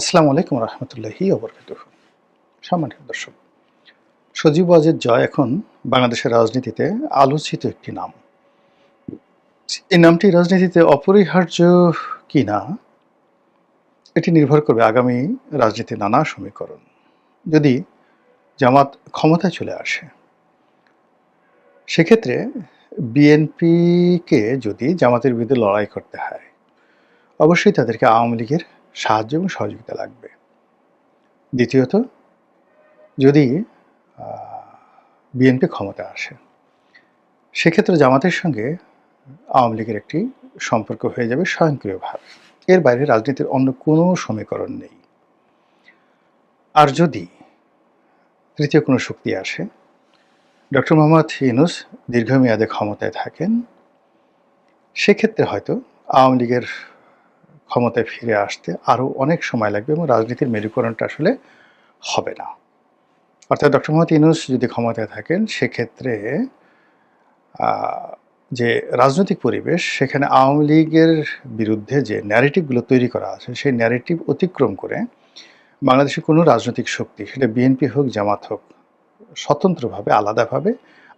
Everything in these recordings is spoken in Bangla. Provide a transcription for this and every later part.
আসসালামু আলাইকুম রহমতুল্লাহি অবরকাত সম্মানিত দর্শক, সজীব ওয়াজেদ জয় এখন বাংলাদেশের রাজনীতিতে আলোচিত একটি নাম। এই নামটি রাজনীতিতে অপরিহার্য কি না, এটি নির্ভর করবে আগামী রাজনীতির নানা সমীকরণ। যদি জামাত ক্ষমতায় চলে আসে, সেক্ষেত্রে বিএনপিকে যদি জামাতের বিরুদ্ধে লড়াই করতে হয়, অবশ্যই তাদেরকে আওয়ামী লীগের সাহায্য এবং সহযোগিতা লাগবে। দ্বিতীয়ত, যদি বিএনপি ক্ষমতা আসে, সেক্ষেত্রে জামাতের সঙ্গে আওয়ামী লীগের একটি সম্পর্ক হয়ে যাবে স্বয়ংক্রিয়ভাবে এর বাইরে রাজনীতির অন্য কোনো সমীকরণ নেই। আর যদি তৃতীয় কোনো শক্তি আসে ডক্টর মোহাম্মদ ইউনুস দীর্ঘমেয়াদে ক্ষমতায় থাকেন, সেক্ষেত্রে হয়তো আওয়ামী লীগের ক্ষমতায় ফিরে আসতে আরও অনেক সময় লাগবে এবং রাজনীতির মেরুকরণটা আসলে হবে না। অর্থাৎ ডক্টর মোহাম্মদ ইউনুস যদি ক্ষমতায় থাকেন, সেক্ষেত্রে যে রাজনৈতিক পরিবেশ, সেখানে আওয়ামী লীগের বিরুদ্ধে যে ন্যারেটিভগুলো তৈরি করা আছে, সেই ন্যারেটিভ অতিক্রম করে বাংলাদেশের কোনো রাজনৈতিক শক্তি, সেটা বিএনপি হোক, জামাত হোক, স্বতন্ত্রভাবে, আলাদাভাবে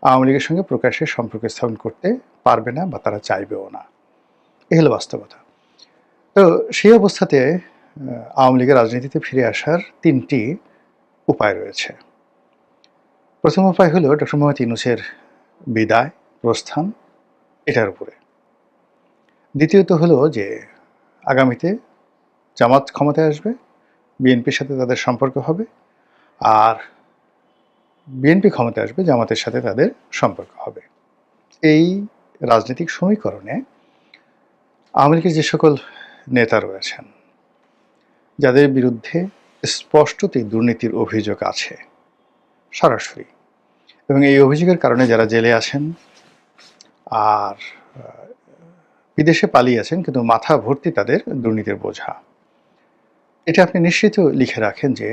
আওয়ামী লীগের সঙ্গে প্রকাশ্যে সম্পর্ক স্থাপন করতে পারবে না বা তারা চাইবেও না। এ হলো বাস্তবতা। তো সেই অবস্থাতে আওয়ামী লীগের রাজনীতিতে ফিরে আসার তিনটি উপায় রয়েছে। প্রথম উপায় হলো ডক্টর মোহাম্মদ ইউনুসের বিদায় প্রস্থান, এটার উপরে। দ্বিতীয়ত হলো যে, আগামীতে জামাত ক্ষমতায় আসবে, বিএনপির সাথে তাদের সম্পর্ক হবে, আর বিএনপি ক্ষমতায় আসবে, জামাতের সাথে তাদের সম্পর্ক হবে। এই রাজনৈতিক সমীকরণে আওয়ামী লীগের যে সকল নেতা রয়েছেন, যাদের বিরুদ্ধে স্পষ্টতই দুর্নীতির অভিযোগ আছে, সরাসরি। এবং এই অভিযোগের কারণে যারা জেলে আছেন আর বিদেশে পালিয়ে আছেন, কিন্তু মাথা ভর্তি তাদের দুর্নীতির বোঝা। এটা আপনি নিশ্চিত লিখে রাখেন যে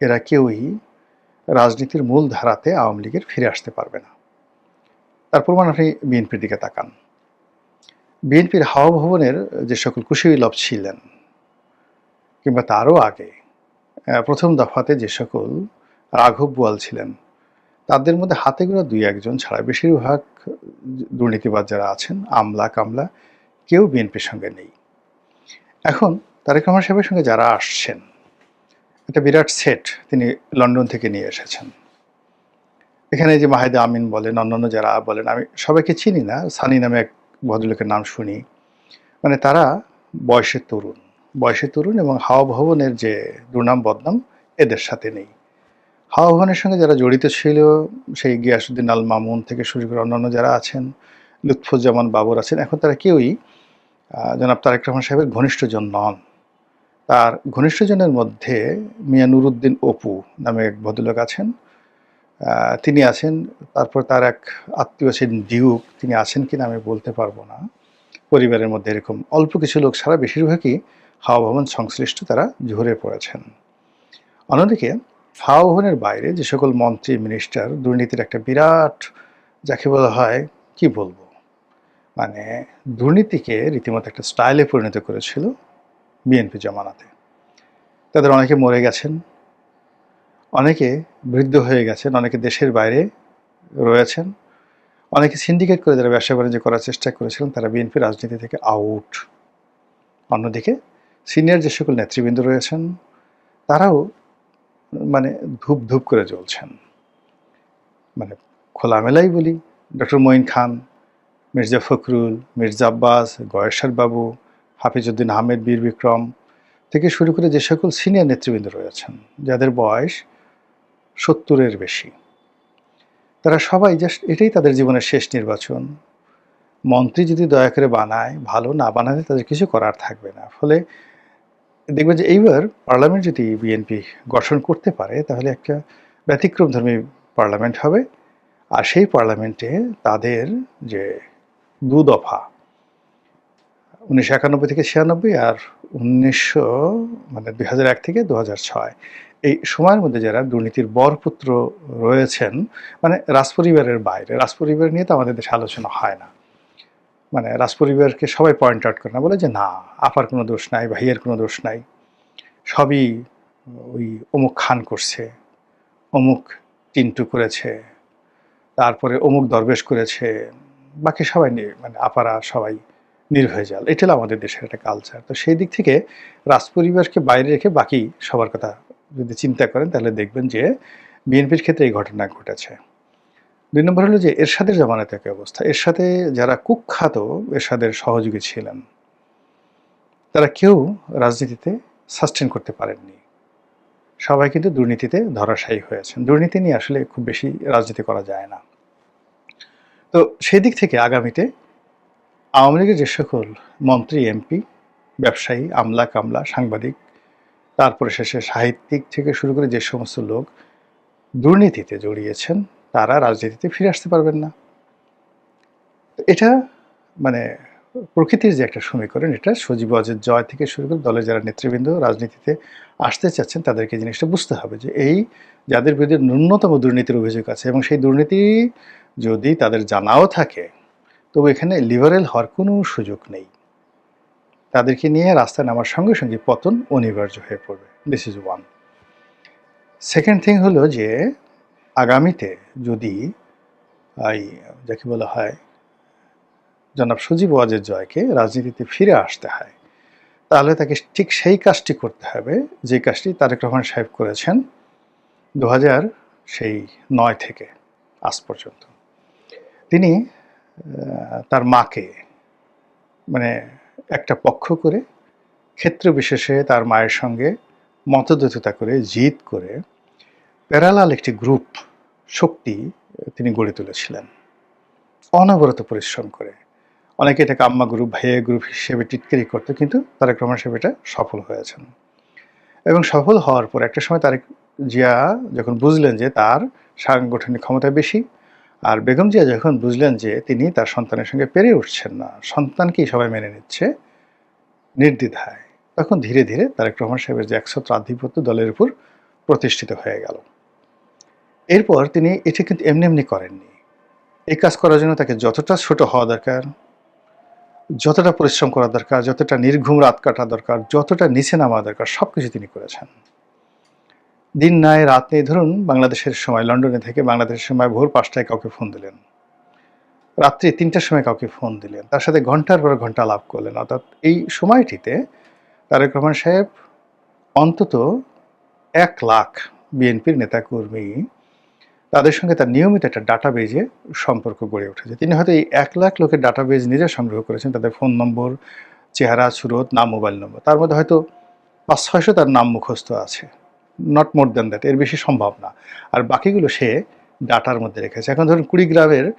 এরা কেউই রাজনীতির মূল ধারাতে আওয়ামী লীগের ফিরে আসতে পারবে না। তার প্রমাণ আপনি বিএনপির দিকে তাকান। বিএনপির হাওয়া ভবনের যে সকল কুশীলভ ছিলেন, কিংবা তারও আগে প্রথম দফাতে যে সকল রাঘব বোয়াল ছিলেন, তাদের মধ্যে হাতে গোড়া দুই একজন ছাড়া বেশিরভাগ দুর্নীতিবাদ যারা আছেন, আমলা, কামলা, কেউ বিএনপির সঙ্গে নেই। এখন তারেক রহমান সাহেবের সঙ্গে যারা আসছেন, একটা বিরাট সেট তিনি লন্ডন থেকে নিয়ে এসেছেন। এখানে যে মাহেদা আমিন বলেন, অন্যান্য যারা বলেন, আমি সবাইকে চিনি না, সানি নামে এক ভদ্রলোকের নাম শুনি। মানে তারা বয়সের তরুণ। বয়সের তরুণ এবং হাওয়া ভবনের যে দুর্নাম বদনাম এদের সাথে নেই। হাওয়া ভবনের সঙ্গে যারা জড়িত ছিল, সেই গিয়াসুদ্দিন আল মামুন থেকে শুরু করে অন্যান্য যারা আছেন, লুৎফুজ্জামান বাবর আছেন, এখন তারা কেউই জনাব তারেক রহমান সাহেবের ঘনিষ্ঠজন নন। তার ঘনিষ্ঠজনের মধ্যে মিয়া নুরুদ্দিন অপু নামে এক ভদ্রলোক আছেন। তিনি আছেন, তারপর তার এক আত্মীয় আছেন ডিউক, তিনি আছেন কিনা আমি বলতে পারব না। পরিবারের মধ্যে এরকম অল্প কিছু লোক ছাড়া বেশিরভাগই হাওয়া ভবন সংশ্লিষ্ট তারা ঝরে পড়েছেন। অন্যদিকে, হাওয়া ভবনের বাইরে যে সকল মন্ত্রী, মিনিস্টার, দুর্নীতির একটা বিরাট, যাকে বলা হয়, কি বলব? মানে দুর্নীতিকে রীতিমতো একটা স্টাইলে পরিণত করেছিল বিএনপি জমানাতে। তাদের অনেকে মরে গেছেন অনেকে বৃদ্ধ হয়ে গেছেন, অনেকে দেশের বাইরে রয়েছেন, অনেকে সিন্ডিকেট করে যারা ব্যবসা বাণিজ্য করার চেষ্টা করেছিলেন, তারা বিএনপি রাজনীতি থেকে আউট অন্যদিকে সিনিয়র যে সকল নেতৃবৃন্দ রয়েছেন, তারাও মানে ধূপ ধূপ করে জ্বলছেন। মানে খোলামেলাই বলি ডক্টর মঈন খান মির্জা ফখরুল মির্জা আব্বাস গয়েশ্বর বাবু হাফিজউদ্দিন আহমেদ বীর বিক্রম থেকে শুরু করে যে সকল সিনিয়র নেতৃবৃন্দ রয়েছেন, যাদের বয়স সত্তরের বেশি। তারা সবাই জাস্ট এটাই তাদের জীবনের শেষ নির্বাচন। মন্ত্রী যদি দয়া করে বানায়, ভালো না বানালে তাদের কিছু করার থাকবে না। ফলে দেখবেন যে এইবার পার্লামেন্ট যদি বিএনপি গঠন করতে পারে, তাহলে একটা ব্যতিক্রমধর্মী পার্লামেন্ট হবে। আর সেই পার্লামেন্টে তাদের যে দু দফা, উনিশশো একানব্বই থেকে ছিয়ানব্বই আর উনিশশো মানে দুই এক থেকে দু ছয় এই সময়ের মধ্যে যারা দুর্নীতির বরপুত্র রয়েছেন মানে রাজপরিবারের বাইরে, রাজপরিবার নিয়ে তো আমাদের দেশে আলোচনা হয় না। মানে রাজপরিবারকে সবাই পয়েন্ট আউট করে না, বলে যে না, আপার কোনো দোষ নাই ভাইয়ের কোনো দোষ নাই। সবই ওই অমুক খান করছে, অমুক টিন্টু করেছে, তারপরে অমুক দরবেশ করেছে, বাকি সবাই মানে আপারা সবাই নির্ভেজাল এটা আমাদের দেশের একটা কালচার তো সেই দিক থেকে রাজপরিবারকে বাইরে রেখে বাকি সবার কথা যদি চিন্তা করেন, তাহলে দেখবেন যে বিএনপির ক্ষেত্রে এই ঘটনা ঘটেছে। দুই নম্বর হলো যে এরশাদের জামানাতে একই অবস্থা। এরশাদে যারা কুখ্যাত, এরশাদের সহযোগী ছিলেন, তারা কেউ রাজনীতিতে সাস্টেন করতে পারেননি। সবাই কিন্তু দুর্নীতিতে ধরাশায়ী হয়েছেন। দুর্নীতি নিয়ে আসলে খুব বেশি রাজনীতি করা যায় না। তো সেই দিক থেকে আগামীতে আওয়ামী লীগের যে সকল মন্ত্রী, এমপি, ব্যবসায়ী, আমলা কামলা, সাংবাদিক তারপরে শেষে সাহিত্যিক থেকে শুরু করে যে সমস্ত লোক দুর্নীতিতে জড়িয়েছেন, তারা রাজনীতিতে ফিরে আসতে পারবেন না। এটা মানে প্রকৃতির যে একটা সমীকরণ, এটা সজীব অজের জয় থেকে শুরু করে দলের যারা নেতৃবৃন্দ রাজনীতিতে আসতে চাচ্ছেন, তাদেরকে জিনিসটা বুঝতে হবে যে এই যাদের বিরুদ্ধে ন্যূনতম দুর্নীতির অভিযোগ আছে এবং সেই দুর্নীতি যদি তাদের জানাও থাকে, তবু এখানে লিবারেল হওয়ার কোনো সুযোগ নেই। তাদেরকে নিয়ে রাস্তায় নামার সঙ্গে সঙ্গে পতন অনিবার্য হয়ে পড়বে। This is one second thing হলো যে, আগামীতে যদি এই, যাকে বলা হয়, জনাব সজীব ওয়াজের জয়কে রাজনীতিতে ফিরে আসতে হয়, তাহলে তাকে ঠিক সেই কাজটি করতে হবে, যে কাজটি তারেক রহমান সাহেব করেছেন দু হাজার সেই নয় থেকে আজ পর্যন্ত। তিনি তার মাকে মানে একটা পক্ষ করে ক্ষেত্র বিশেষে তার মায়ের সঙ্গে মতদ্বৈততা করে জিত করে প্যারালাল একটি গ্রুপ শক্তি তিনি গড়ে তুলেছিলেন। অনবরত পরিশ্রম করে। অনেকে এটাকে আম্মা গ্রুপ, ভাইয়া গ্রুপ হিসেবে টিটকারি করতো, কিন্তু তারেক রহমান সাহেব এটা সফল হয়েছেন। এবং সফল হওয়ার পর একটা সময় তারেক জিয়া যখন বুঝলেন যে তার সাংগঠনিক ক্ষমতা বেশি আর বেগম জিয়া যখন বুঝলেন যে তিনি তার সন্তানের সঙ্গে পেরে উঠছেন না সন্তানকেই সবাই মেনে নিচ্ছে? নির্দ্বিধায়। তখন ধীরে ধীরে তারেক রহমান সাহেবের যে একছত্র আধিপত্য দলের উপর প্রতিষ্ঠিত হয়ে গেল। এরপর তিনি এটি কিন্তু এমনি এমনি করেননি। এই কাজ করার জন্য তাকে যতটা ছোট হওয়া দরকার, যতটা পরিশ্রম করা দরকার, যতটা নির্ঘুম রাত কাটা দরকার, যতটা নিচে নামা দরকার সব কিছু তিনি করেছেন। দিন নাই রাত, ধরুন বাংলাদেশের সময়, লন্ডনে থেকে বাংলাদেশের সময় ভোর পাঁচটায় কাউকে ফোন দিলেন। রাত্রি তিনটার সময় কাউকে ফোন দিলেন। তার সাথে ঘণ্টার পর ঘণ্টা লাভ করলেন। অর্থাৎ এই সময়টিতে তারেক রহমান সাহেব অন্তত এক লাখ বিএনপির নেতাকর্মী তাদের সঙ্গে তার নিয়মিত একটা ডাটাবেজে সম্পর্ক গড়ে উঠেছে। তিনি হয়তো এই এক লাখ লোকের ডাটাবেজ নিজে সংগ্রহ করেছেন, তাদের ফোন নম্বর চেহারা, সুরত, নাম মোবাইল নম্বর তার মধ্যে হয়তো পাঁচ ছয়শো তার নাম মুখস্থ আছে। নট মোর দ্যান দ্যাট এর বেশি সম্ভব না। আর বাকিগুলো সে ডাটার মধ্যে রেখেছে। এখন ধরুন কুড়িগ্রামের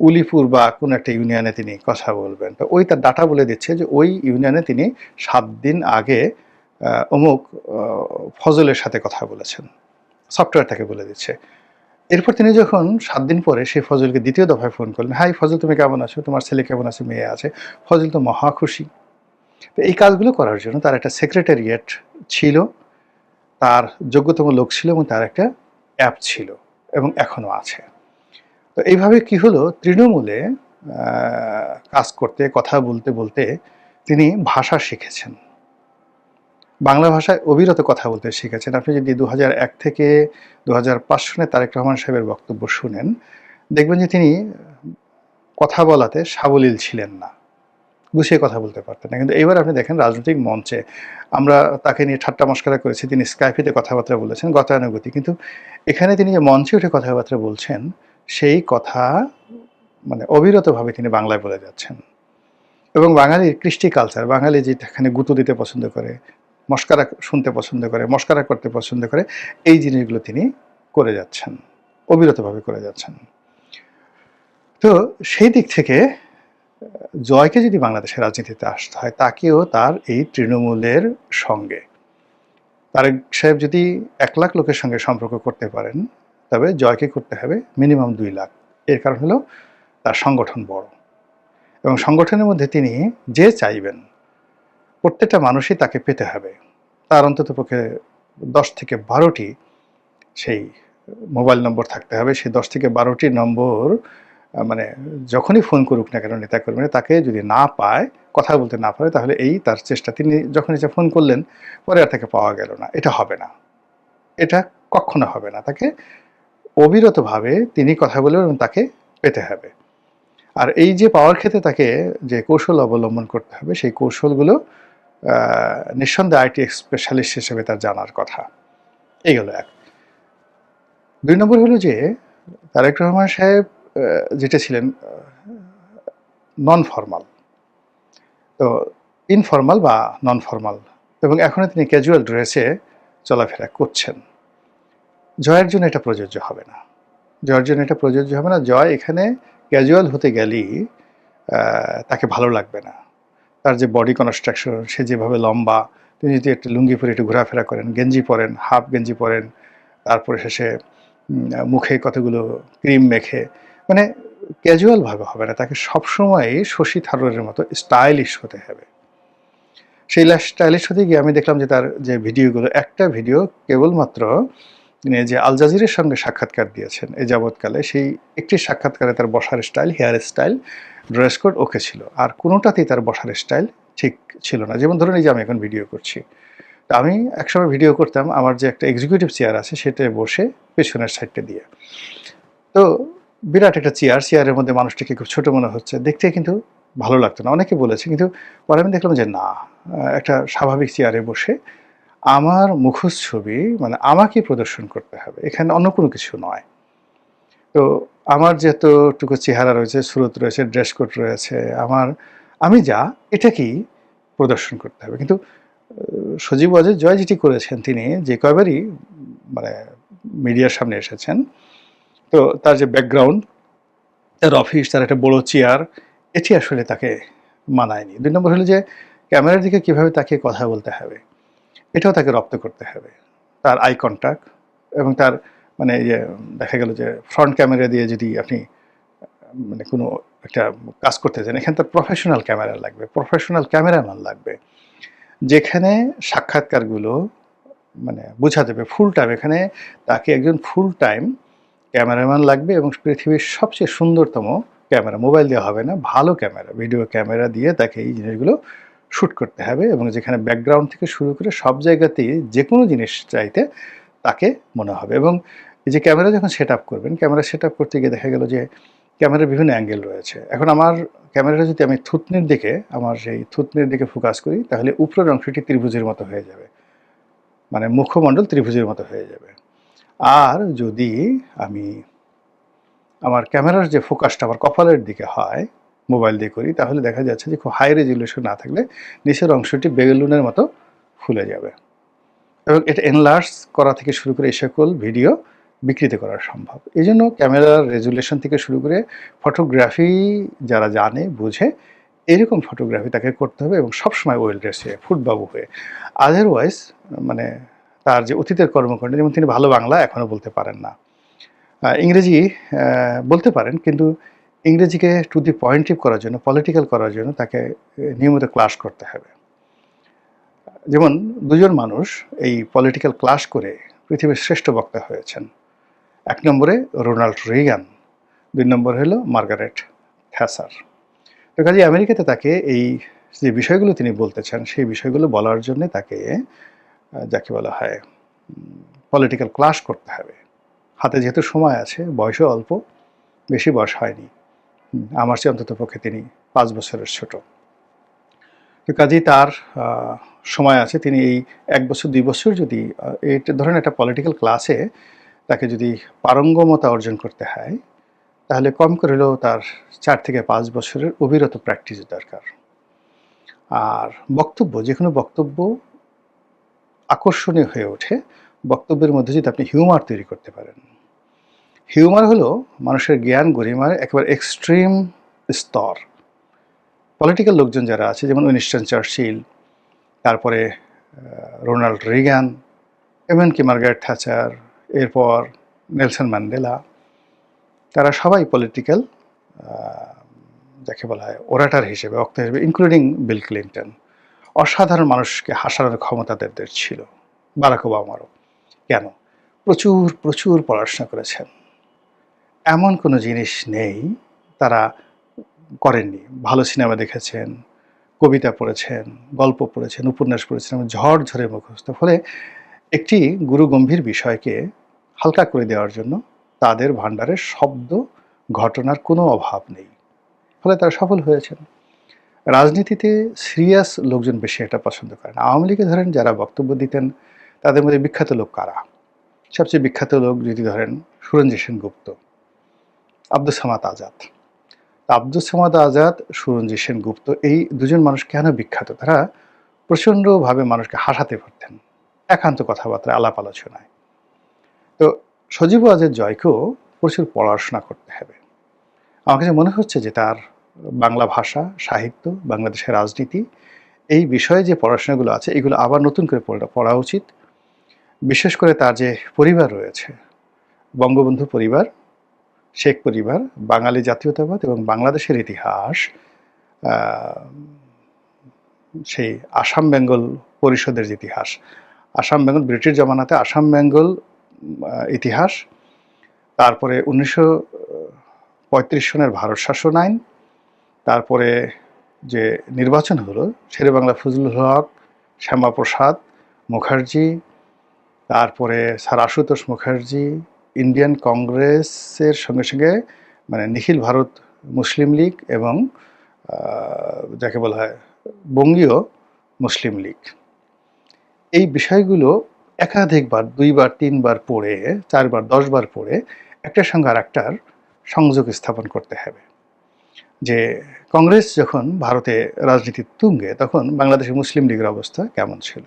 উলিপুর বা কোনো একটা ইউনিয়নে তিনি কথা বলবেন। তো ওই তার ডাটা বলে দিচ্ছে যে ওই ইউনিয়নে তিনি সাত দিন আগে অমুক ফজলের সাথে কথা বলেছেন। সফটওয়্যার তাকে বলে দিচ্ছে। এরপর তিনি যখন সাত দিন পরে সেই ফজলকে দ্বিতীয় দফায় ফোন করলেন, হাই ফজল, তুমি কেমন আছো? তোমার ছেলে কেমন আছে? মেয়ে আছে? ফজল তো মহা খুশি। তো এই কাজগুলো করার জন্য তার একটা সেক্রেটারিয়েট ছিল। তার যোগ্যতম লোক ছিল এবং তার একটা অ্যাপ ছিল এবং এখনও আছে। তো এইভাবে কি হলো? তৃণমূলে কাজ করতে, কথা বলতে বলতে তিনি ভাষা শিখেছেন। বাংলা ভাষায় অবিরত কথা বলতে শিখেছেন। আপনি যদি দু এক থেকে দু পাঁচ সনে তারেক রহমান সাহেবের বক্তব্য শুনেন, দেখবেন যে তিনি কথা বলাতে সাবলীল ছিলেন না। গুছিয়ে কথা বলতে পারতেন না। কিন্তু এবার আপনি দেখেন রাজনৈতিক মঞ্চে আমরা তাকে নিয়ে ঠাট্টা মস্করা করেছি, তিনি স্কাইপিতে কথাবার্তা বলেছেন গতানুগতি কিন্তু এখানে তিনি যে মঞ্চে উঠে কথাবার্তা বলছেন, সেই কথা মানে অবিরতভাবে তিনি বাংলায় বলে যাচ্ছেন। এবং বাঙালির কৃষ্টি কালচার বাঙালি যেখানে গুঁতো দিতে পছন্দ করে, মস্কারা শুনতে পছন্দ করে, মস্কারা করতে পছন্দ করে, এই জিনিসগুলো তিনি করে যাচ্ছেন, অবিরতভাবে করে যাচ্ছেন। তো সেই দিক থেকে জয়কে যদি বাংলাদেশের রাজনীতিতে আসতে হয়, তাকেও তার এই তৃণমূলের সঙ্গে। তারেক সাহেব যদি এক লাখ লোকের সঙ্গে সম্পর্ক করতে পারেন, তবে জয়কে করতে হবে মিনিমাম দুই লাখ। এর কারণ হলো তার সংগঠন বড়। এবং সংগঠনের মধ্যে তিনি যে চাইবেন, প্রত্যেকটা মানুষই তাকে পেতে হবে। তার অন্তত পক্ষে দশ থেকে বারোটি সেই মোবাইল নম্বর থাকতে হবে। সেই দশ থেকে বারোটি নম্বর মানে যখনই ফোন করুক না কেন নেতা কর্মীরা, তাকে যদি না পায়, কথা বলতে না পারে, তাহলে এই তার চেষ্টা। তিনি যখন এসে ফোন করলেন, পরে আর তাকে পাওয়া গেল না। এটা হবে না। এটা কখনো হবে না। তাকে অবিরতভাবে তিনি কথা বলবেন এবং তাকে পেতে হবে। আর এই যে পাওয়ার ক্ষেত্রে তাকে যে কৌশল অবলম্বন করতে হবে, সেই কৌশলগুলো নিঃসন্দেহে আইটি স্পেশালিস্ট হিসেবে তার জানার কথা। এই হলো এক। দুই নম্বর হলো যে, তারেক রহমান সাহেব যেটা ছিলেন নন ফর্মাল তো ইনফর্মাল বা নন ফর্মাল এবং এখনও তিনি ক্যাজুয়াল ড্রেসে চলাফেরা করছেন। জয়ের জন্য এটা প্রযোজ্য হবে না। জয়ের জন্য এটা প্রযোজ্য হবে না। জয় এখানে ক্যাজুয়াল হতে গেলেই তাকে ভালো লাগবে না। তার যে বডি কনস্ট্রাকশন সে যেভাবে লম্বা, তিনি যদি একটু লুঙ্গি পরে একটু ঘোরাফেরা করেন, গেঞ্জি পরেন হাফ গেঞ্জি পরেন, তারপরে শেষে মুখে কতগুলো ক্রিম মেখে মানে ক্যাজুয়ালভাবে হবে না। তাকে সবসময় শশী থারুরের মতো স্টাইলিশ হতে হবে। সেই স্টাইলিশ হতে গিয়ে আমি দেখলাম যে তার যে ভিডিওগুলো, একটা ভিডিও কেবলমাত্র তিনি যে আল জাজিরের সঙ্গে সাক্ষাৎকার দিয়েছেন এই যাবৎকালে, সেই একটি সাক্ষাৎকারে তার বসার style hair style dress code okay ছিল। আর কোনোটাতেই তার বসার স্টাইল ঠিক ছিল না। যেমন ধরুন এই যে আমি এখন ভিডিও করছি। তা আমি একসময় ভিডিও করতাম, আমার যে একটা এক্সিকিউটিভ চেয়ার আছে সেটায় বসে পেছনের সাইডটা দিয়ে। তো বিরাট একটা চেয়ার, চেয়ারের মধ্যে মানুষটিকে খুব ছোট মনে হচ্ছে। দেখতে কিন্তু ভালো লাগতো না। অনেকে বলেছে, কিন্তু পরে আমি দেখলাম যে না একটা স্বাভাবিক চেয়ারে বসে আমার মুখোশ ছবি মানে আমাকে প্রদর্শন করতে হবে। এখানে অন্য কোনো কিছু নয়। তো আমার যতটুকু চেহারা রয়েছে, সুরত রয়েছে, ড্রেস কোড রয়েছে, আমার, আমি যা, এটাকেই প্রদর্শন করতে হবে। কিন্তু সজীব ওয়াজেদ জয় যেটি করেছেন তিনি, যে কয়বারই মানে মিডিয়ার সামনে এসেছেন। তো তার যে ব্যাকগ্রাউন্ড তার অফিস তার একটা বড় চেয়ার এটি আসলে তাকে মানায়নি। দুই নম্বর হলো যে ক্যামেরার দিকে কীভাবে তাকে কথা বলতে হবে, এটাও তাকে রপ্ত করতে হবে। তার আই কন্ট্যাক্ট এবং তার মানে যে দেখা গেল যে ফ্রন্ট ক্যামেরা দিয়ে যদি আপনি মানে কোনো একটা কাজ করতে চান, এখানে তার প্রফেশনাল ক্যামেরা লাগবে প্রফেশনাল ক্যামেরাম্যান লাগবে, যেখানে সাক্ষাৎকারগুলো মানে বোঝা যাবে ফুল টাইম এখানে তাকে একজন ফুল টাইম ক্যামেরাম্যান লাগবে এবং পৃথিবীর সবচেয়ে সুন্দরতম ক্যামেরা, মোবাইল দেওয়া হবে না, ভালো ক্যামেরা, ভিডিও ক্যামেরা দিয়ে তাকে এই জিনিসগুলো শ্যুট করতে হবে এবং যেখানে ব্যাকগ্রাউন্ড থেকে শুরু করে সব জায়গাতেই যে কোনো জিনিস চাইতে তাকে মনে হবে এবং এই যে ক্যামেরা যখন সেট আপ করবেন, ক্যামেরা সেট আপ করতে গিয়ে দেখা গেল যে ক্যামেরার বিভিন্ন অ্যাঙ্গেল রয়েছে। এখন আমার ক্যামেরাটা যদি আমি থুতনির দিকে, আমার সেই থুতনির দিকে ফোকাস করি, তাহলে উপরের অংশটি ত্রিভুজের মতো হয়ে যাবে। মানে মুখমণ্ডল ত্রিভুজের মতো হয়ে যাবে। আর যদি আমি আমার ক্যামেরার যে ফোকাসটা আমার কপালের দিকে হয়, মোবাইল দিয়ে করি, তাহলে দেখা যাচ্ছে যে খুব হাই রেজুলেশন না থাকলে নিচের অংশটি বেগুলুনের মতো ফুলে যাবে। এবং এটা এনলার্জ করা থেকে শুরু করে এই সকল ভিডিও বিকৃত করা সম্ভব। এই জন্য ক্যামেরার রেজুলেশন থেকে শুরু করে ফটোগ্রাফি যারা জানে, বুঝে, এরকম ফটোগ্রাফি তাকে করতে হবে এবং সবসময় ওয়েল ড্রেসে ফুটবাবু হয়ে। আদারওয়াইজ মানে তার যে অতীতের কর্মকাণ্ড, যেমন তিনি ভালো বাংলা এখনও বলতে পারেন না। ইংরেজি বলতে পারেন, কিন্তু ইংরেজিকে টু দি পয়েন্টিভ করার জন্য পলিটিক্যাল করার জন্য তাকে নিয়মিত ক্লাস করতে হবে। যেমন দুজন মানুষ এই পলিটিক্যাল ক্লাস করে পৃথিবীর শ্রেষ্ঠ বক্তা হয়েছেন। এক নম্বরে রোনাল্ড রিগান, দুই নম্বর হলো মার্গারেট থ্যাসার। তো কাজে আমেরিকাতে তাকে এই যে বিষয়গুলো তিনি বলতে চান, সেই বিষয়গুলো বলার জন্য তাকে যাকে বলা হয় পলিটিক্যাল ক্লাস করতে হবে। হাতে যেহেতু সময় আছে, বয়সও অল্প, বেশি বয়স হয়নি। আমার চেয়ে অন্তত পক্ষে তিনি পাঁচ বছরের ছোট। তো কাজেই তার সময় আছে। তিনি এই এক বছর, দুই বছর যদি এই ধরেন একটা পলিটিক্যাল ক্লাসে তাকে যদি পারঙ্গমতা অর্জন করতে হয়, তাহলে কম করে হলেও তার চার থেকে পাঁচ বছরের অবিরত প্র্যাকটিস দরকার। আর বক্তব্য যে কোনো বক্তব্য আকর্ষণীয় হয়ে ওঠে, বক্তব্যের মধ্যে যদি আপনি হিউমার তৈরি করতে পারেন। হিউমার হলো মানুষের জ্ঞান গরিমার একেবারে এক্সট্রিম স্তর। পলিটিক্যাল লোকজন যারা আছে, যেমন উইনস্টন চার্চিল, তারপরে রোনাল্ড রিগান, এমনকি মার্গারেট থ্যাচার এরপর নেলসন ম্যান্ডেলা, তারা সবাই পলিটিক্যাল যাকে বলা হয় ওরাটার হিসেবে বক্তা হিসেবে ইনক্লুডিং বিল ক্লিন্টন। অসাধারণ মানুষকে হাসানোর ক্ষমতা তাদের ছিল, বারাক ওবামারও। কেন? প্রচুর প্রচুর পড়াশোনা করেছেন। এমন কোনো জিনিস নেই তারা করেননি। ভালো সিনেমা দেখেছেন, কবিতা পড়েছেন, গল্প পড়েছেন, উপন্যাস পড়েছেন, এবং ঝড় ঝরে মুখস্থ। ফলে একটি গুরুগম্ভীর বিষয়কে হালকা করে দেওয়ার জন্য তাদের ভাণ্ডারে শব্দ ঘটনার কোনো অভাব নেই। ফলে তারা সফল হয়েছেন। রাজনীতিতে সিরিয়াস লোকজন বেশি একটা পছন্দ করেন আওয়ামী লীগে ধরেন যারা বক্তব্য দিতেন, তাদের মধ্যে বিখ্যাত লোক কারা? সবচেয়ে বিখ্যাত লোক যদি ধরেন সুরঞ্জিত সেনগুপ্ত আব্দুল সামাদ আজাদ। আব্দুল সামাদ আজাদ, সুরঞ্জিত সেনগুপ্ত এই দুজন মানুষ কেন বিখ্যাত? তারা প্রচণ্ডভাবে মানুষকে হাসাতে পারতেন, একান্ত কথাবার্তা আলাপ আলোচনায়। তো সজীব আজের জয়কেও প্রচুর পড়াশোনা করতে হবে। আমার কাছে মনে হচ্ছে যে তার বাংলা ভাষা, সাহিত্য, বাংলাদেশের রাজনীতি, এই বিষয়ে যে পড়াশোনাগুলো আছে, এগুলো আবার নতুন করে পড়া উচিত। বিশেষ করে তার যে পরিবার রয়েছে, বঙ্গবন্ধু পরিবার, শেখ পরিবার, বাঙালি জাতীয়তাবাদ এবং বাংলাদেশের ইতিহাস সেই আসাম বেঙ্গল পরিষদের যে ইতিহাস, আসাম বেঙ্গল, ব্রিটিশ জমানাতে আসাম বেঙ্গল ইতিহাস, তারপরে উনিশশো পঁয়ত্রিশ সনের ভারত শাসন আইন তারপরে যে নির্বাচন হলো, শেরে বাংলা ফজলুল হক, শ্যামাপ্রসাদ মুখার্জি, তারপরে স্যার আশুতোষ মুখার্জি, ইন্ডিয়ান কংগ্রেসের সঙ্গে সঙ্গে মানে নিখিল ভারত মুসলিম লীগ এবং যাকে বলা হয় বঙ্গীয় মুসলিম লীগ। এই বিষয়গুলো একাধিকবার, দুইবার, তিনবার পড়ে, চারবার, দশবার পড়ে একটার সঙ্গে আর একটার সংযোগ স্থাপন করতে হবে। যে কংগ্রেস যখন ভারতে রাজনীতির তুঙ্গে, তখন বাংলাদেশের মুসলিম লীগের অবস্থা কেমন ছিল?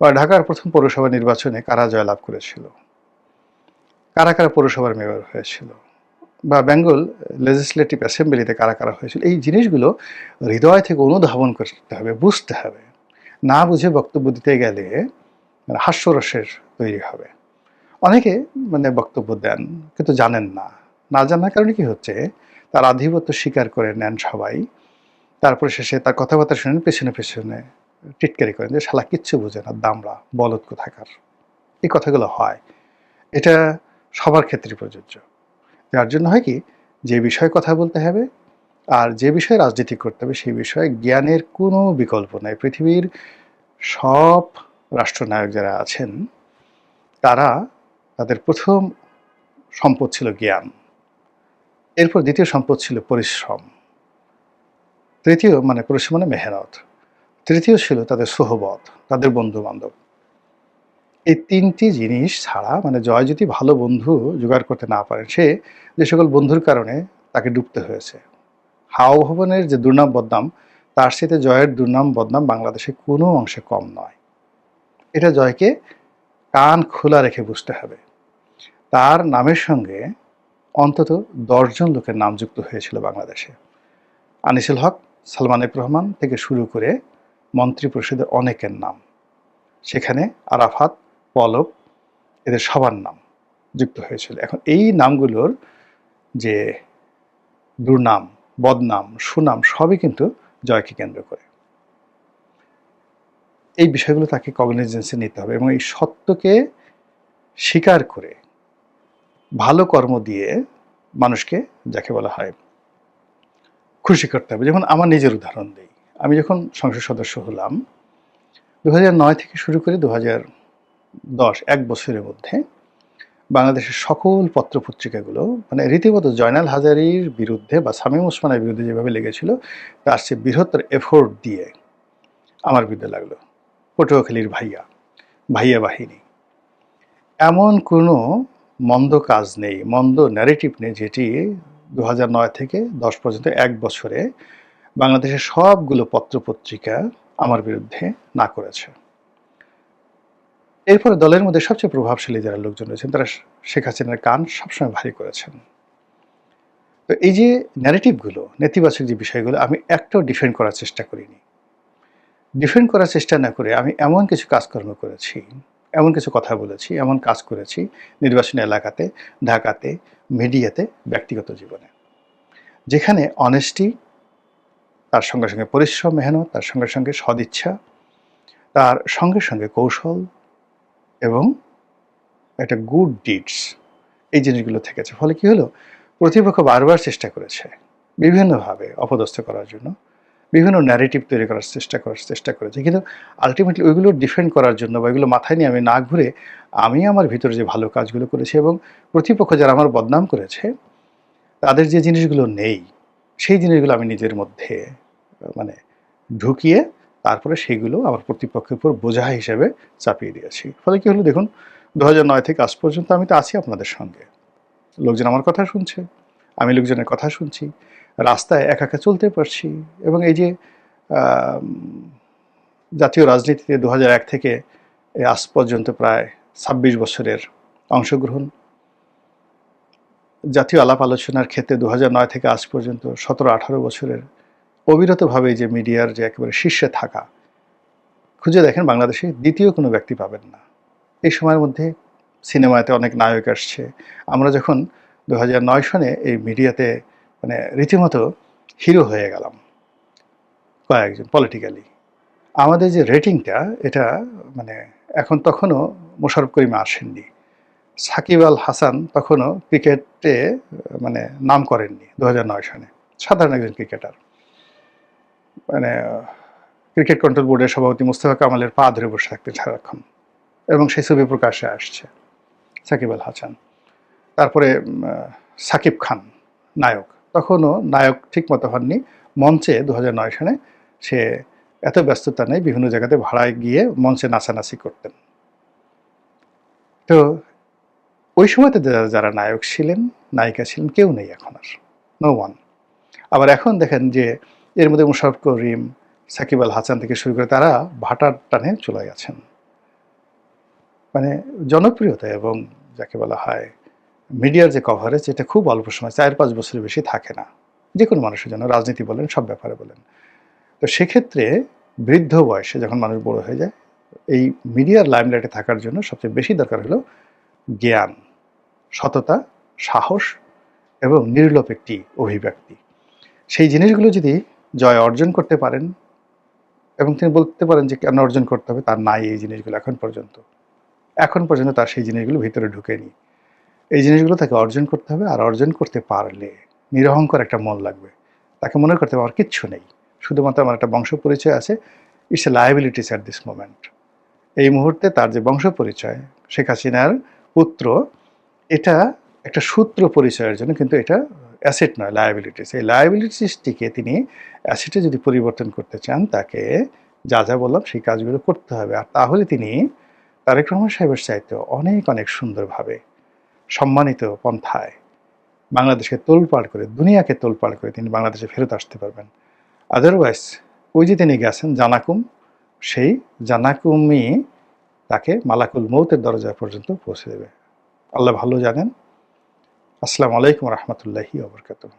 বা ঢাকার প্রথম পৌরসভা নির্বাচনে কারা জয়লাভ করেছিল? কারা কারা পৌরসভার মেয়র হয়েছিল? বা বেঙ্গল লেজিসলেটিভ অ্যাসেম্বলিতে কারা কারা হয়েছিল? এই জিনিসগুলো হৃদয় থেকে অনুধাবন করতে হবে, বুঝতে হবে। না বুঝে বক্তব্য দিতে গেলে মানে হাস্যরসের তৈরি হবে। অনেকে মানে বক্তব্য দেন, কিন্তু জানেন না। না জানার কারণে কি হচ্ছে? তার আধিপত্য স্বীকার করে নেন সবাই। তারপরে শেষে তার কথাবার্তা শুনেন পেছনে পেছনে টিটকারি করেন যে, শালা, কিচ্ছু বোঝে না, দামড়া, বলদ কোথাকার? এই কথাগুলো হয়। এটা সবার ক্ষেত্রে প্রযোজ্য। যার জন্য হয় কি, যে বিষয়ে কথা বলতে হবে আর যে বিষয়ে রাজনীতি করতে হবে, সেই বিষয়ে জ্ঞানের কোনো বিকল্প নাই। পৃথিবীর সব রাষ্ট্রনায়ক যারা আছেন, তারা তাদের প্রথম সম্পদ ছিল জ্ঞান। এরপর দ্বিতীয় সম্পদ ছিল পরিশ্রম। তৃতীয় মানে পরিশ্রম মানে মেহনত। তৃতীয় ছিল তাদের সোহবত, তাদের বন্ধু বান্ধব এই তিনটি জিনিস ছাড়া মানে জয় যদি ভালো বন্ধু জোগাড় করতে না পারেন, সে যে সকল বন্ধুর কারণে তাকে ডুবতে হয়েছে। হাওয়া ভবনের যে দুর্নাম বদনাম, তার সাথে জয়ের দুর্নাম বদনাম বাংলাদেশে কোনো অংশে কম নয়। এটা জয়কে কান খোলা রেখে বুঝতে হবে। তার নামের সঙ্গে অন্তত দশজন লোকের নাম যুক্ত হয়েছিল বাংলাদেশে। আনিসুল হক, সালমান রহমান থেকে শুরু করে মন্ত্রী পরিষদের অনেকের নাম। সেখানে আরাফাত, পলক, এদের সবার নাম যুক্ত হয়েছিল। এখন এই নামগুলোর যে দুর্নাম, বদনাম, সুনাম সবই কিন্তু জয়কে কেন্দ্র করে। এই বিষয়গুলো তাকে কগনিজেন্সে নিতে হবে এবং এই সত্যকে স্বীকার করে ভালো কর্ম দিয়ে মানুষকে যাকে বলা হয় খুশি করতে হবে। যেমন আমার নিজের উদাহরণ দিই। আমি যখন সংসদ সদস্য হলাম দু নয় থেকে শুরু করে দু দশ, এক বছরের মধ্যে বাংলাদেশের সকল পত্রপত্রিকাগুলো মানে রীতিমতো জয়নাল হাজারির বিরুদ্ধে বা সামিম ওসমানের বিরুদ্ধে যেভাবে লেগেছিল, তার সে বৃহত্তর এফোর্ট দিয়ে আমার বিরুদ্ধে লাগল। পটুয়াখালীর ভাইয়া ভাইয়া বাহিনী। এমন কোনো মন্দ কাজ নেই, মন্দ ন্যারেটিভ নেই যেটি দু থেকে দশ পর্যন্ত এক বছরে বাংলাদেশের সবগুলো পত্রপত্রিকা আমার বিরুদ্ধে না করেছে। এরপরে দলের মধ্যে সবচেয়ে প্রভাবশালী যারা লোকজন রয়েছেন, তারা শেখ হাসিনার কান সবসময় ভারী করেছেন। তো এই যে ন্যারেটিভগুলো নেতিবাচক যে বিষয়গুলো, আমি একটাও ডিফেন্ড করার চেষ্টা করিনি। ডিফেন্ড করার চেষ্টা না করে আমি এমন কিছু কাজকর্ম করেছি এমন কিছু কথা বলেছি, এমন কাজ করেছি নির্বাচনী এলাকাতে, ঢাকাতে, মিডিয়াতে ব্যক্তিগত জীবনে। যেখানে অনেস্টি তার সঙ্গে সঙ্গে পরিশ্রম, মেহনত, তার সঙ্গে সঙ্গে সদিচ্ছা, তার সঙ্গে সঙ্গে কৌশল এবং একটা গুড ডিডস এই জিনিসগুলো থেকেছে। ফলে কি হলো? প্রতিপক্ষ বারবার চেষ্টা করেছে, বিভিন্নভাবে অপদস্থ করার জন্য। বিভিন্ন ন্যারেটিভ তৈরি করার চেষ্টা করার চেষ্টা করেছে। কিন্তু আলটিমেটলি ওইগুলো ডিফেন্ড করার জন্য বা ওইগুলো মাথায় নিয়ে আমি না ঘুরে আমি আমার ভিতরে যে ভালো কাজগুলো করেছি এবং প্রতিপক্ষ যারা আমার বদনাম করেছে, তাদের যে জিনিসগুলো নেই, সেই জিনিসগুলো আমি নিজের মধ্যে মানে ঢুকিয়ে তারপরে সেগুলো আমার প্রতিপক্ষের উপর বোঝা হিসেবে চাপিয়ে দিয়েছি। ফলে কী হলো দেখুন দু নয় থেকে আজ পর্যন্ত আমি তো আছি আপনাদের সঙ্গে। লোকজন আমার কথা শুনছে, আমি লোকজনের কথা শুনছি। রাস্তায় একা একা চলতে পারছি। এবং এই যে জাতীয় রাজনীতিতে দু এক থেকে আজ পর্যন্ত প্রায় ছাব্বিশ বছরের অংশগ্রহণ। জাতীয় আলাপ আলোচনার ক্ষেত্রে দু নয় থেকে আজ পর্যন্ত সতেরো আঠারো বছরের অবিরতভাবে যে মিডিয়ার যে একেবারে শীর্ষে থাকা, খুঁজে দেখেন বাংলাদেশে দ্বিতীয় কোনো ব্যক্তি পাবেন না। এই সময়ের মধ্যে সিনেমাতে অনেক নায়ক আসছে। আমরা যখন দু সনে এই মিডিয়াতে মানে রীতিমতো হিরো হয়ে গেলাম কয়েকজন পলিটিক্যালি আমাদের যে রেটিংটা এটা মানে এখন তখনও মোশারফ করিমে আসেননি। সাকিব আল হাসান তখনও ক্রিকেটে মানে নাম করেননি দু নয় সনে সাধারণ একজন ক্রিকেটার। মানে ক্রিকেট কন্ট্রোল বোর্ডের সভাপতি মুস্তফা কামালের পা ধরে বসে থাকতেন সারাক্ষণ এবং সেই ছবি প্রকাশে আসছে সাকিব আল হাসান। তারপরে সাকিব খান, নায়ক। তখনও নায়ক ঠিক মতো হননি। মঞ্চে দু সালে সে এত ব্যস্ততা নেই, বিভিন্ন জায়গাতে ভাড়ায় গিয়ে মঞ্চে নাচানাচি করতেন। তো ওই সময়তে যারা নায়ক ছিলেন, নায়িকা ছিলেন, কেউ নেই এখন আর নো ওয়ান আবার এখন দেখেন যে এর মধ্যে মুশারফ করিম, সাকিব আল হাসান থেকে শুরু করে তারা ভাটার টানে চলে গেছেন। মানে জনপ্রিয়তা এবং যাকে বলা হয় মিডিয়ার যে কভারেজ এটা খুব অল্প সময়, চার পাঁচ বছরের বেশি থাকে না। যে কোনো মানুষের জন্য, রাজনীতি বলেন, সব ব্যাপারে বলেন। তো সেক্ষেত্রে বৃদ্ধ বয়সে যখন মানুষ বড় হয়ে যায়, এই মিডিয়ার লাইমলাইটে থাকার জন্য সবচেয়ে বেশি দরকার হলো জ্ঞান, সততা, সাহস এবং নির্লোপ একটি অভিব্যক্তি। সেই জিনিসগুলো যদি জয় অর্জন করতে পারেন এবং তিনি বলতে পারেন যে, কেন অর্জন করতে হবে? তার নাই এই জিনিসগুলো এখন পর্যন্ত। এখন পর্যন্ত তার সেই জিনিসগুলো ভিতরে ঢুকেনি। এই জিনিসগুলো তাকে অর্জন করতে হবে আর অর্জন করতে পারলে নিরহংকার একটা মন লাগবে। তাকে মনে করতে হবে আমার কিচ্ছু নেই। শুধুমাত্র আমার একটা বংশ পরিচয় আছে। It's a liabilities at this moment এই মুহূর্তে তার যে বংশ পরিচয়, শেখ হাসিনার পুত্র, এটা একটা সূত্র পরিচয়ের জন্য কিন্তু এটা অ্যাসেট নয় লায়াবিলিটিস এই লায়াবিলিটিসটিকে তিনি অ্যাসেটে যদি পরিবর্তন করতে চান, তাকে যা যা বললাম সেই কাজগুলো করতে হবে। আর তাহলে তিনি তারেক রহমান সাহেবের চাইতে অনেক অনেক সুন্দরভাবে সম্মানিত পন্থায় বাংলাদেশকে তোলপাড় করে, দুনিয়াকে তোলপাড় করে তিনি বাংলাদেশে ফেরত আসতে পারবেন। আদারওয়াইজ ওই যে তিনি গেছেন, জানাকুম, সেই জানাকুমই তাকে মালাকুল মৌতের দরজা পর্যন্ত পৌঁছে দেবে। আল্লাহ ভালো জানেন। আসসালামু আলাইকুম রহমতুল্লাহি ওবরকাতুহ